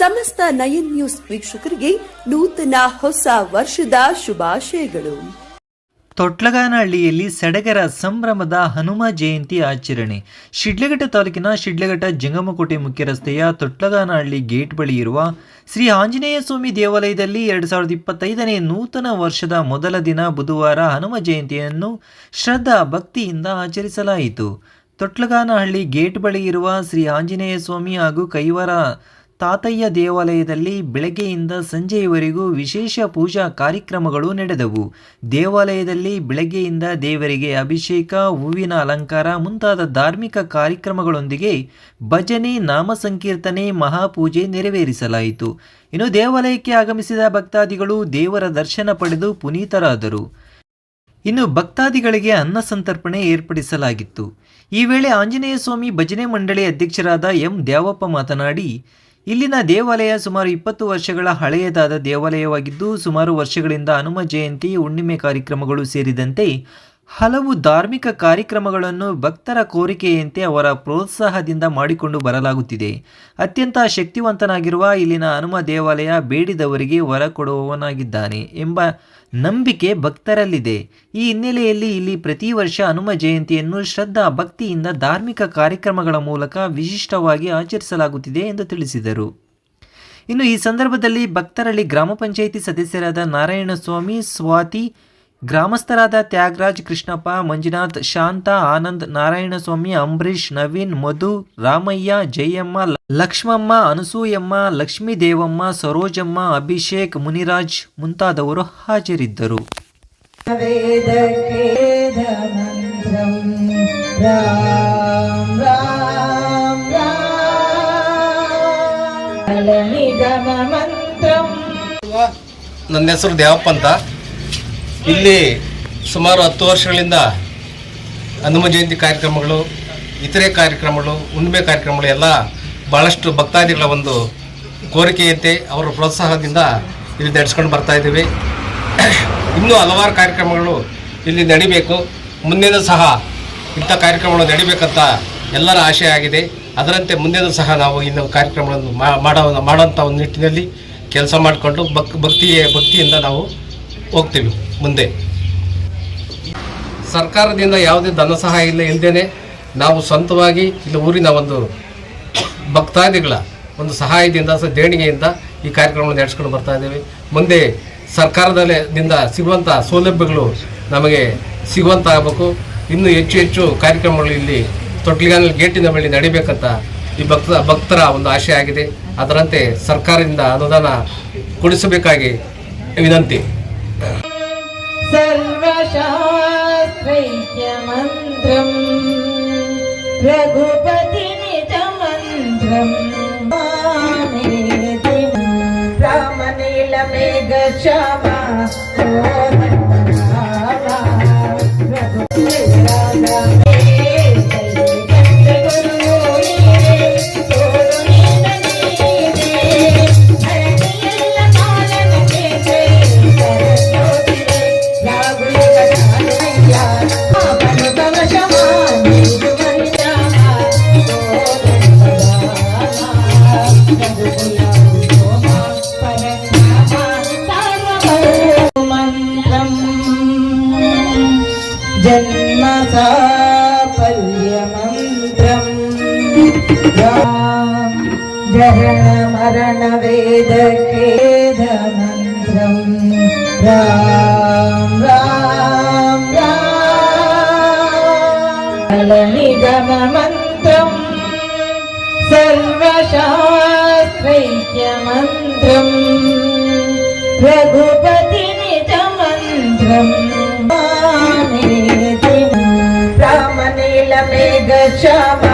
ಸಮಸ್ತ ನಯನ್ ನ್ಯೂಸ್ ವೀಕ್ಷಕರಿಗೆ ನೂತನ ಹೊಸ ವರ್ಷದ ಶುಭಾಶಯಗಳು. ತೊಟ್ಲಗಾನಹಳ್ಳಿಯಲ್ಲಿ ಸಡಗರ ಸಂಭ್ರಮದ ಹನುಮ ಜಯಂತಿ ಆಚರಣೆ. ಶಿಡ್ಲಘಟ್ಟ ತಾಲೂಕಿನ ಶಿಡ್ಲಘಟ್ಟ ಜಂಗಮಕೋಟೆ ಮುಖ್ಯ ರಸ್ತೆಯ ತೊಟ್ಲಗಾನಹಳ್ಳಿ ಗೇಟ್ ಬಳಿ ಇರುವ ಶ್ರೀ ಆಂಜನೇಯ ಸ್ವಾಮಿ ದೇವಾಲಯದಲ್ಲಿ ಎರಡು ಸಾವಿರದ ಇಪ್ಪತ್ತೈದನೇ ನೂತನ ವರ್ಷದ ಮೊದಲ ದಿನ ಬುಧವಾರ ಹನುಮ ಜಯಂತಿಯನ್ನು ಶ್ರದ್ಧಾ ಭಕ್ತಿಯಿಂದ ಆಚರಿಸಲಾಯಿತು. ತೊಟ್ಲಗಾನಹಳ್ಳಿ ಗೇಟ್ ಬಳಿ ಇರುವ ಶ್ರೀ ಆಂಜನೇಯ ಸ್ವಾಮಿ ಹಾಗೂ ಕೈವಾರ ತಾತಯ್ಯ ದೇವಾಲಯದಲ್ಲಿ ಬೆಳಗ್ಗೆಯಿಂದ ಸಂಜೆಯವರೆಗೂ ವಿಶೇಷ ಪೂಜಾ ಕಾರ್ಯಕ್ರಮಗಳು ನಡೆದವು. ದೇವಾಲಯದಲ್ಲಿ ಬೆಳಗ್ಗೆಯಿಂದ ದೇವರಿಗೆ ಅಭಿಷೇಕ, ಹೂವಿನ ಅಲಂಕಾರ ಮುಂತಾದ ಧಾರ್ಮಿಕ ಕಾರ್ಯಕ್ರಮಗಳೊಂದಿಗೆ ಭಜನೆ ನಾಮ ಸಂಕೀರ್ತನೆ ಮಹಾಪೂಜೆ ನೆರವೇರಿಸಲಾಯಿತು. ಇನ್ನು ದೇವಾಲಯಕ್ಕೆ ಆಗಮಿಸಿದ ಭಕ್ತಾದಿಗಳು ದೇವರ ದರ್ಶನ ಪಡೆದು ಪುನೀತರಾದರು. ಇನ್ನು ಭಕ್ತಾದಿಗಳಿಗೆ ಅನ್ನ ಸಂತರ್ಪಣೆ ಏರ್ಪಡಿಸಲಾಗಿತ್ತು. ಈ ವೇಳೆ ಆಂಜನೇಯ ಸ್ವಾಮಿ ಭಜನೆ ಮಂಡಳಿ ಅಧ್ಯಕ್ಷರಾದ ಎಂ. ದ್ಯಾವಪ್ಪ ಮಾತನಾಡಿ ಇಲ್ಲಿನ ದೇವಾಲಯ ಸುಮಾರು ಇಪ್ಪತ್ತು ವರ್ಷಗಳ ಹಳೆಯದಾದ ದೇವಾಲಯವಾಗಿದ್ದು ಸುಮಾರು ವರ್ಷಗಳಿಂದ ಹನುಮ ಜಯಂತಿ ಹುಣ್ಣಿಮೆ ಕಾರ್ಯಕ್ರಮಗಳು ಸೇರಿದಂತೆ ಹಲವು ಧಾರ್ಮಿಕ ಕಾರ್ಯಕ್ರಮಗಳನ್ನು ಭಕ್ತರ ಕೋರಿಕೆಯಂತೆ ಅವರ ಪ್ರೋತ್ಸಾಹದಿಂದ ಮಾಡಿಕೊಂಡು ಬರಲಾಗುತ್ತಿದೆ. ಅತ್ಯಂತ ಶಕ್ತಿವಂತನಾಗಿರುವ ಇಲ್ಲಿನ ಹನುಮ ದೇವಾಲಯ ಬೇಡಿದವರಿಗೆ ವರ ಕೊಡುವವನಾಗಿದ್ದಾನೆ ಎಂಬ ನಂಬಿಕೆ ಭಕ್ತರಲ್ಲಿದೆ. ಈ ಹಿನ್ನೆಲೆಯಲ್ಲಿ ಇಲ್ಲಿ ಪ್ರತಿ ವರ್ಷ ಹನುಮ ಜಯಂತಿಯನ್ನು ಶ್ರದ್ಧಾ ಭಕ್ತಿಯಿಂದ ಧಾರ್ಮಿಕ ಕಾರ್ಯಕ್ರಮಗಳ ಮೂಲಕ ವಿಶಿಷ್ಟವಾಗಿ ಆಚರಿಸಲಾಗುತ್ತಿದೆ ಎಂದು ತಿಳಿಸಿದರು. ಇನ್ನು ಈ ಸಂದರ್ಭದಲ್ಲಿ ಭಕ್ತರಲ್ಲಿ ಗ್ರಾಮ ಪಂಚಾಯಿತಿ ಸದಸ್ಯರಾದ ನಾರಾಯಣಸ್ವಾಮಿ, ಸ್ವಾತಿ ಗ್ರಾಮಸ್ಥರಾದ ತ್ಯಾಗರಾಜ್ ಕೃಷ್ಣಪ್ಪ ಮಂಜುನಾಥ್ ಶಾಂತ ಆನಂದ್ ನಾರಾಯಣಸ್ವಾಮಿ ಅಂಬರೀಷ್ ನವೀನ್ ಮಧು ರಾಮಯ್ಯ ಜಯಮ್ಮ ಲಕ್ಷ್ಮಮ್ಮ ಅನಸೂಯಮ್ಮ ಲಕ್ಷ್ಮೀ ದೇವಮ್ಮ ಸರೋಜಮ್ಮ ಅಭಿಷೇಕ್ ಮುನಿರಾಜ್ ಮುಂತಾದವರು ಹಾಜರಿದ್ದರು. ನನ್ನ ಹೆಸರು ದೇವಪ್ಪ ಅಂತ. ಇಲ್ಲಿ ಸುಮಾರು ಹತ್ತು ವರ್ಷಗಳಿಂದ ಹನುಮ ಜಯಂತಿ ಕಾರ್ಯಕ್ರಮಗಳು, ಇತರೆ ಕಾರ್ಯಕ್ರಮಗಳು ಹುಣ್ಣಿಮೆ ಕಾರ್ಯಕ್ರಮಗಳು ಎಲ್ಲ ಭಾಳಷ್ಟು ಭಕ್ತಾದಿಗಳ ಒಂದು ಕೋರಿಕೆಯಂತೆ ಅವರ ಪ್ರೋತ್ಸಾಹದಿಂದ ಇಲ್ಲಿ ನಡೆಸ್ಕೊಂಡು ಬರ್ತಾ ಇದ್ದೀವಿ. ಇನ್ನೂ ಹಲವಾರು ಕಾರ್ಯಕ್ರಮಗಳು ಇಲ್ಲಿ ನಡಿಬೇಕು. ಮುಂದಿನ ಸಹ ಇಂಥ ಕಾರ್ಯಕ್ರಮಗಳು ನಡಿಬೇಕಂತ ಎಲ್ಲರ ಆಶೆ ಆಗಿದೆ. ಅದರಂತೆ ಮುಂದಿನ ಸಹ ನಾವು ಇನ್ನು ಕಾರ್ಯಕ್ರಮಗಳನ್ನು ಮಾಡೋ ಮಾಡೋಂಥ ಒಂದು ನಿಟ್ಟಿನಲ್ಲಿ ಕೆಲಸ ಮಾಡಿಕೊಂಡು ಭಕ್ ಭಕ್ತಿಯ ಭಕ್ತಿಯಿಂದ ನಾವು ಹೋಗ್ತೀವಿ ಮುಂದೆ. ಸರ್ಕಾರದಿಂದ ಯಾವುದೇ ಧನ ಸಹಾಯ ಇಲ್ಲ ಇಲ್ಲದೇ ನಾವು ಸ್ವಂತವಾಗಿ ಇಲ್ಲಿ ಊರಿನ ಒಂದು ಭಕ್ತಾದಿಗಳ ಒಂದು ಸಹಾಯದಿಂದ ದೇಣಿಗೆಯಿಂದ ಈ ಕಾರ್ಯಕ್ರಮವನ್ನು ನಡೆಸ್ಕೊಂಡು ಬರ್ತಾ ಇದ್ದೀವಿ. ಮುಂದೆ ಸರ್ಕಾರದಿಂದ ಸಿಗುವಂಥ ಸೌಲಭ್ಯಗಳು ನಮಗೆ ಸಿಗುವಂತ ಆಗಬೇಕು ಇನ್ನೂ ಹೆಚ್ಚು ಹೆಚ್ಚು ಕಾರ್ಯಕ್ರಮಗಳು ಇಲ್ಲಿ ತೊಟ್ಲಿಗಾನಲ್ಲಿ ಗೇಟಿನ ಬಳಿ ನಡಿಬೇಕಂತ ಈ ಭಕ್ತ, ಭಕ್ತರ ಒಂದು ಆಶೆ ಆಗಿದೆ. ಅದರಂತೆ ಸರ್ಕಾರದಿಂದ ಅನುದಾನ ಕೊಡಿಸಬೇಕಾಗಿ ವಿನಂತಿ. सर्वशास्त्रैक्यमन्त्रम् रघुपतिनिजमन्त्रम् रामनीलमेघश्यामा राम जरण मरण वेद खेदमन्त्रम् राम राम राम निगममन्त्रम् सर्वशास्त्रैक्यमन्त्रम् रघुपतिनिजमन्त्रम् रामनीलमेघश्याम